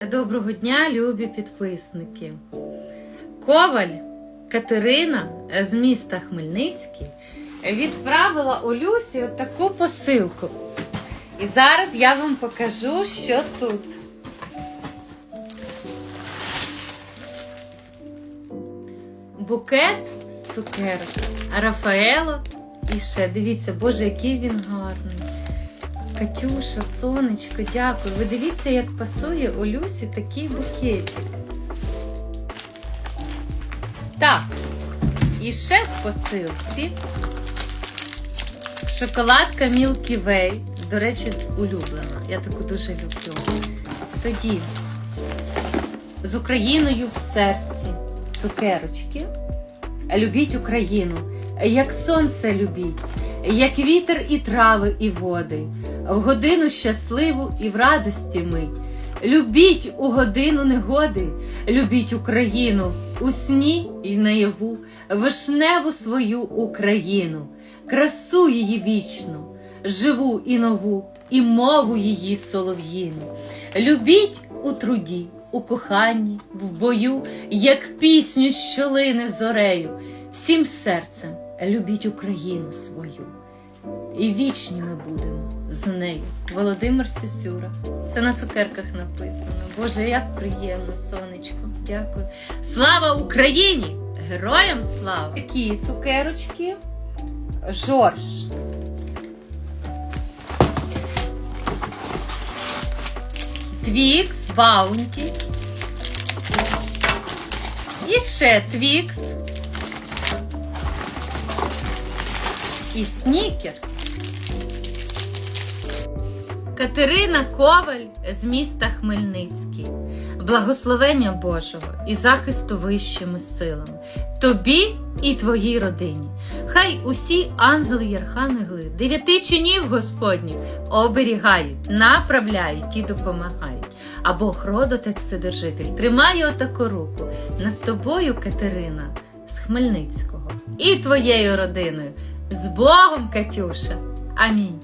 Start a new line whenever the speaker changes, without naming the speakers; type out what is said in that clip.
Доброго дня, любі підписники. Коваль Катерина з міста Хмельницький відправила Олюсі отаку посилку. І зараз я вам покажу, що тут. Букет з цукерок. Рафаело. І ще дивіться, боже, який він гарний. Катюша, сонечко, дякую. Ви дивіться, як пасує Олюсі такий букетик. Так, і ще в посилці шоколадка Milky Way. До речі, улюблена. Я таку дуже люблю. Тоді з Україною в серці цукерочки. Любіть Україну, як сонце любіть, як вітер і трави, і води, в годину щасливу і в радості мить. Любіть у годину негоди, любіть Україну у сні і наяву, вишневу свою Україну, красу її вічну, живу і нову, і мову її солов'їну. Любіть у труді, у коханні, в бою, як пісню, що лине зорею, всім серцем любіть Україну свою. І вічні ми будемо з нею. Володимир Сюсюра. Це на цукерках написано. Боже, як приємно, сонечко. Дякую. Слава Україні! Героям слава! Такі цукерочки. Жорж. Твікс, Баунті. І ще Твікс. І Снікерс. Катерина Коваль з міста Хмельницький. Благословення Божого і захисту вищими силами. Тобі і твоїй родині. Хай усі ангели й архангели, дев'яти чинів Господніх оберігають, направляють і допомагають. А Бог родотець Вседержитель тримає отаку руку над тобою, Катерина, з Хмельницького і твоєю родиною. З Богом, Катюша! Амінь.